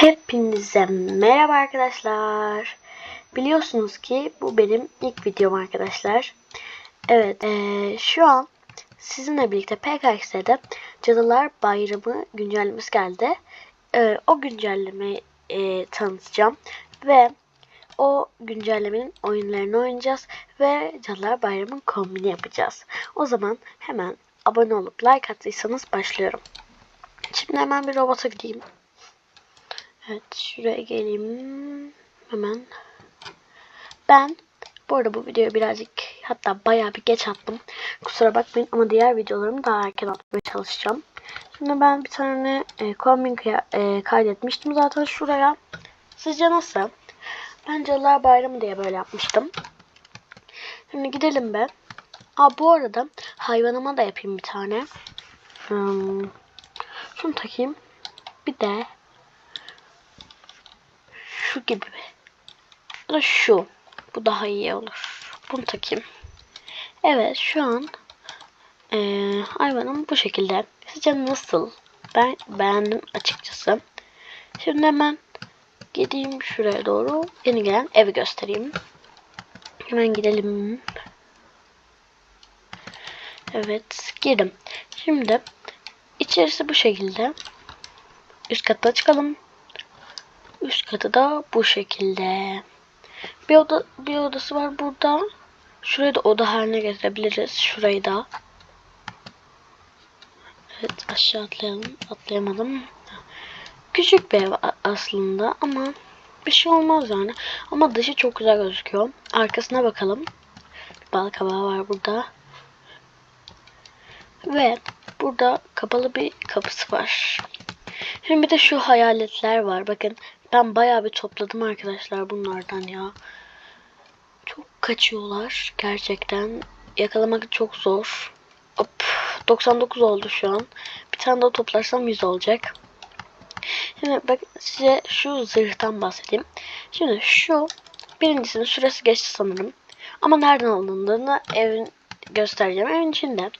Hepinize merhaba arkadaşlar. Biliyorsunuz ki bu benim ilk videom arkadaşlar. Evet eee, şu an sizinle birlikte PKX'de Cadılar Bayramı güncellemesi geldi. Eee, o güncellemeyi eee, tanıtacağım. Ve o güncellemenin oyunlarını oynayacağız. Ve Cadılar Bayramı'nın kombini yapacağız. O zaman hemen abone olup like attıysanız başlıyorum. Şimdi hemen bir robota gideyim. Evet şuraya geleyim. Hemen. Ben bu arada bu videoyu birazcık hatta bayağı bir geç attım. Kusura bakmayın ama diğer videolarımı daha erken atmaya çalışacağım. Şimdi ben bir tane e, kombin e, kaydetmiştim zaten şuraya. Sizce nasıl? Ben Cadılar Bayramı diye böyle yapmıştım. Şimdi gidelim be. Aa bu arada hayvanıma da yapayım bir tane. Hmm, şunu takayım. Bir de şu gibi. Ya da şu. Bu daha iyi olur. Bunu takayım. Evet şu an eee hayvanım bu şekilde. Sizce nasıl? Ben beğendim açıkçası. Şimdi hemen gideyim şuraya doğru. Yeni gelen evi göstereyim. Hemen gidelim. Evet girdim. Şimdi içerisi bu şekilde. Üst kata çıkalım. Üst katı da bu şekilde. Bir oda bir odası var burada. Şurayı da oda haline getirebiliriz. Şurayı da. Evet aşağı atlayalım. Atlayamadım. Küçük bir ev aslında ama bir şey olmaz yani. Ama dışı çok güzel gözüküyor. Arkasına bakalım. Bal kabağı var burada. Ve burada kapalı bir kapısı var. Şimdi bir de şu hayaletler var. Bakın ben bayağı bir topladım arkadaşlar bunlardan ya. Çok kaçıyorlar gerçekten. Yakalamak çok zor. Hop, 99 oldu şu an. Bir tane daha toplarsam 100 olacak. Şimdi bak size şu zırhtan bahsedeyim. Şimdi şu birincisinin süresi geçti sanırım. Ama nereden alındığını evin göstereceğim. Evin içinde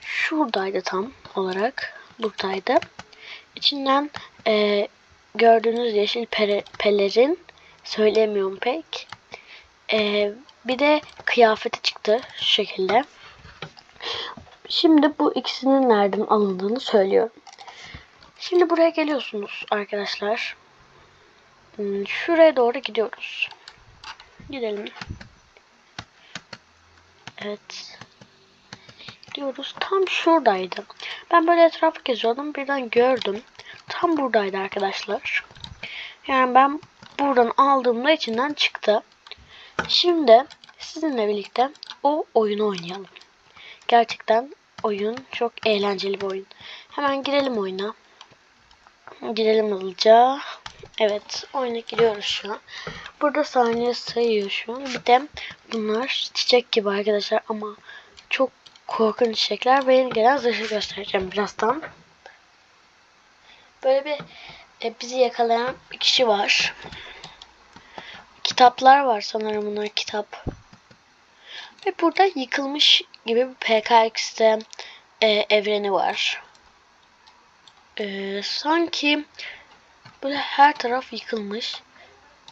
şuradaydı tam olarak. Buradaydı. İçinden e, gördüğünüz yeşil pere, pelerin söylemiyorum pek. E, bir de kıyafeti çıktı şu şekilde. Şimdi bu ikisinin nereden alındığını söylüyorum. Şimdi buraya geliyorsunuz arkadaşlar. Hmm, Şuraya doğru gidiyoruz. Gidelim. Evet. Gidiyoruz. Tam şuradaydı. Ben böyle etrafı geziyordum. Birden gördüm. Tam buradaydı arkadaşlar. Yani ben buradan aldığımda içinden çıktı. Şimdi sizinle birlikte o oyunu oynayalım. Gerçekten oyun çok eğlenceli bir oyun. Hemen girelim oyuna. Girelim hızlıca. Evet oyuna giriyoruz şu an. Burada saniye sayıyor şu an. Bir de bunlar çiçek gibi arkadaşlar ama çok korkunç çiçekler ve yeni gelen zırhı göstereceğim birazdan. Böyle bir e, bizi yakalayan bir kişi var. Kitaplar var sanırım bunlar kitap. Ve burada yıkılmış gibi bir PKX'de e, evreni var. E, sanki böyle her taraf yıkılmış.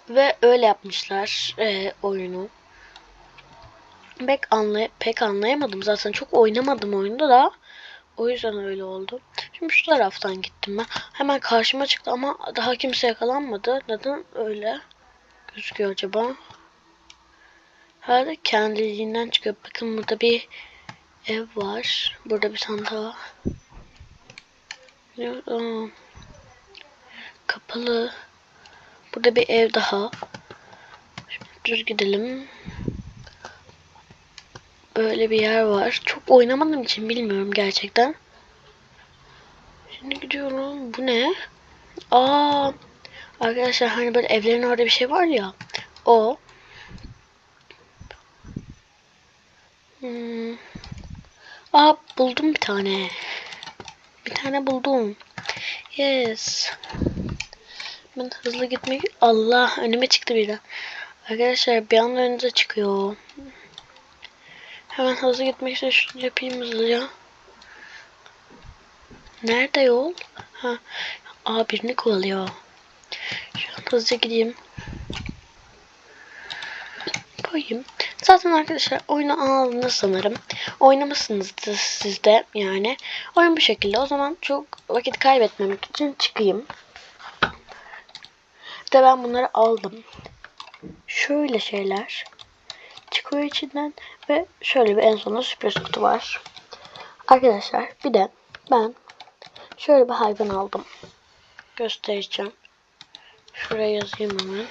Ve öyle yapmışlar e, oyunu. Pek, anlay pek anlayamadım zaten. Çok oynamadım oyunda da. O yüzden öyle oldu. Şimdi şu taraftan gittim ben. Hemen karşıma çıktı ama daha kimse yakalanmadı. Neden öyle gözüküyor acaba? Herhalde kendiliğinden çıkıyor. Bakın burada bir ev var. Burada bir tane Kapalı. Burada bir ev daha. Şimdi düz gidelim. Böyle bir yer var. Çok oynamadığım için bilmiyorum gerçekten. Şimdi gidiyorum. Bu ne? Aa, arkadaşlar hani böyle evlerin orada bir şey var ya. O. Hmm. Aa buldum bir tane. Bir tane buldum. Yes. Ben hızlı gitmek... Allah önüme çıktı bir Arkadaşlar bir anda önünüze çıkıyor. Hemen hızlı gitmek için şunu yapayım hızlıca. Nerede yol? Ha. Aa birini kovalıyor. hızlıca gideyim. Koyayım. Zaten arkadaşlar oyunu aldınız sanırım. Oynamışsınızdır siz de yani. Oyun bu şekilde. O zaman çok vakit kaybetmemek için çıkayım. De ben bunları aldım. Şöyle şeyler çıkıyor içinden ve şöyle bir en sonunda sürpriz kutu var. Arkadaşlar bir de ben şöyle bir hayvan aldım. Göstereceğim. Şuraya yazayım hemen.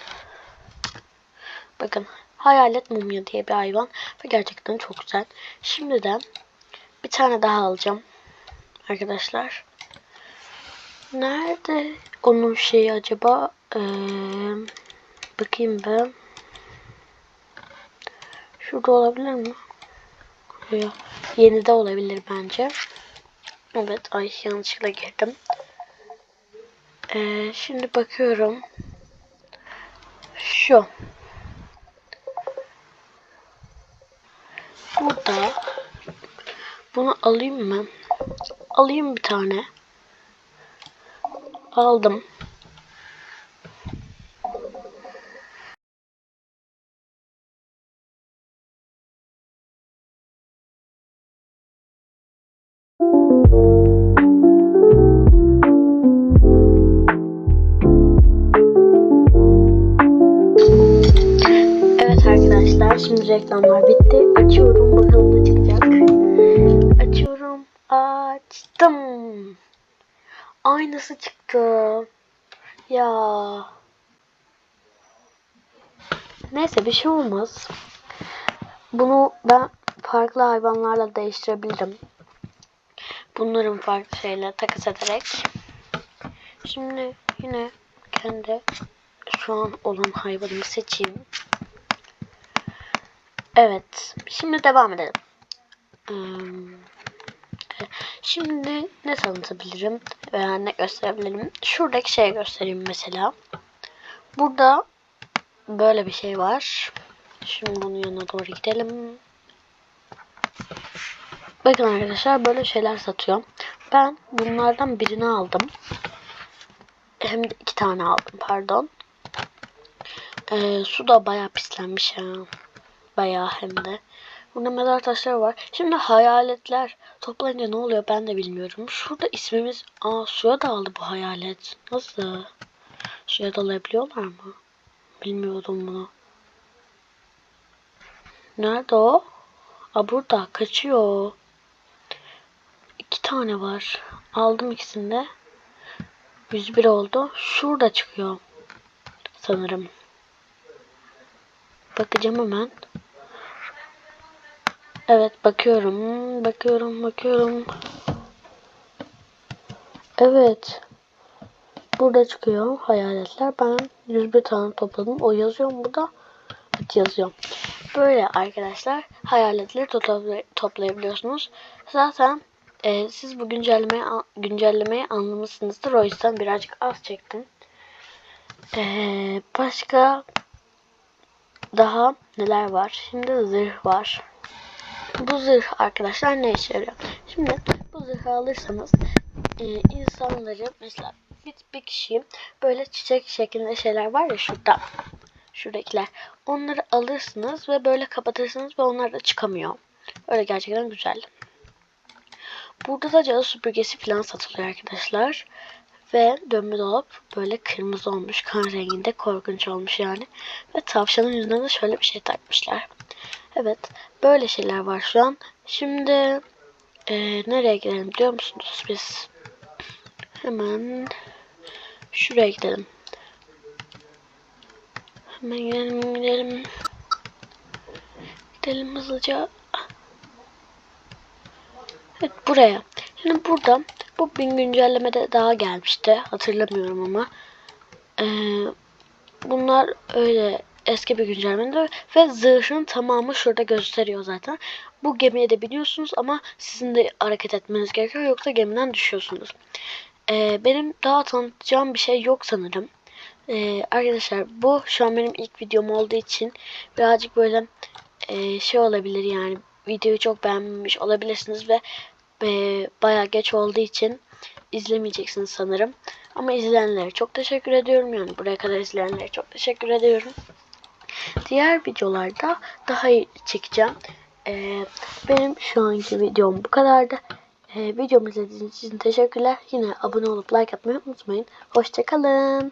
Bakın hayalet mumya diye bir hayvan ve gerçekten çok güzel. Şimdiden bir tane daha alacağım. Arkadaşlar. Nerede onun şeyi acaba? Ee, bakayım ben. Şurada olabilir mi? Yeni de olabilir bence. Evet. Ay yanlışlıkla girdim. Ee, şimdi bakıyorum. Şu. Burada. Bunu alayım mı? Alayım bir tane. Aldım. Evet arkadaşlar şimdi reklamlar bitti. Açıyorum bakalım ne çıkacak. Açıyorum. Açtım. Aynısı çıktı. Ya. Neyse bir şey olmaz. Bunu ben farklı hayvanlarla değiştirebilirim. Bunların farklı şeyle takas ederek. Şimdi yine kendi şu an olan hayvanımı seçeyim. Evet. Şimdi devam edelim. Hmm. Şimdi ne tanıtabilirim veya ne gösterebilirim? Şuradaki şeyi göstereyim mesela. Burada böyle bir şey var. Şimdi bunun yanına doğru gidelim. Bakın arkadaşlar böyle şeyler satıyor. Ben bunlardan birini aldım. Hem de iki tane aldım pardon. Ee, su da bayağı pislenmiş ya. Bayağı hem de. Burada mezar taşları var. Şimdi hayaletler toplayınca ne oluyor ben de bilmiyorum. Şurada ismimiz... Aa suya daldı bu hayalet. Nasıl? Suya dalabiliyorlar mı? Bilmiyordum bunu. Nerede o? Aa burada kaçıyor. İki tane var. Aldım ikisini de. 101 oldu. Şurada çıkıyor. Sanırım. Bakacağım hemen. Evet bakıyorum. Bakıyorum bakıyorum. Evet. Burada çıkıyor hayaletler. Ben 101 tane topladım. O yazıyor mu burada? Evet yazıyor. Böyle arkadaşlar hayaletleri topla toplayabiliyorsunuz. Zaten e, siz bu güncellemeyi, güncellemeyi anlamışsınızdır. O yüzden birazcık az çektim. E, başka daha neler var? Şimdi zırh var. Bu zırh arkadaşlar ne işe yarıyor? Şimdi bu zırhı alırsanız e, insanları mesela bir, bir kişi böyle çiçek şeklinde şeyler var ya şurada. Şuradakiler. Onları alırsınız ve böyle kapatırsınız ve onlar da çıkamıyor. Öyle gerçekten güzel. Burada da cadı süpürgesi falan satılıyor arkadaşlar. Ve dönme dolap böyle kırmızı olmuş. Kan renginde korkunç olmuş yani. Ve tavşanın yüzüne de şöyle bir şey takmışlar. Evet. Böyle şeyler var şu an. Şimdi e, nereye gidelim biliyor musunuz biz? Hemen şuraya gidelim. Hemen gidelim gidelim. Gidelim hızlıca. Evet buraya. Şimdi burada bu bin güncellemede daha gelmişti. Hatırlamıyorum ama. Ee, bunlar öyle eski bir güncellemede ve zırhın tamamı şurada gösteriyor zaten. Bu gemiye de biniyorsunuz ama sizin de hareket etmeniz gerekiyor yoksa gemiden düşüyorsunuz. Ee, benim daha tanıtacağım bir şey yok sanırım. Ee, arkadaşlar bu şu an benim ilk videom olduğu için birazcık böyle e, şey olabilir yani videoyu çok beğenmemiş olabilirsiniz ve e, bayağı geç olduğu için izlemeyeceksiniz sanırım. Ama izleyenlere çok teşekkür ediyorum. Yani buraya kadar izleyenlere çok teşekkür ediyorum. Diğer videolarda daha iyi çekeceğim. Ee, benim şu anki videom bu kadardı. Ee, videomu izlediğiniz için teşekkürler. Yine abone olup like atmayı unutmayın. Hoşçakalın.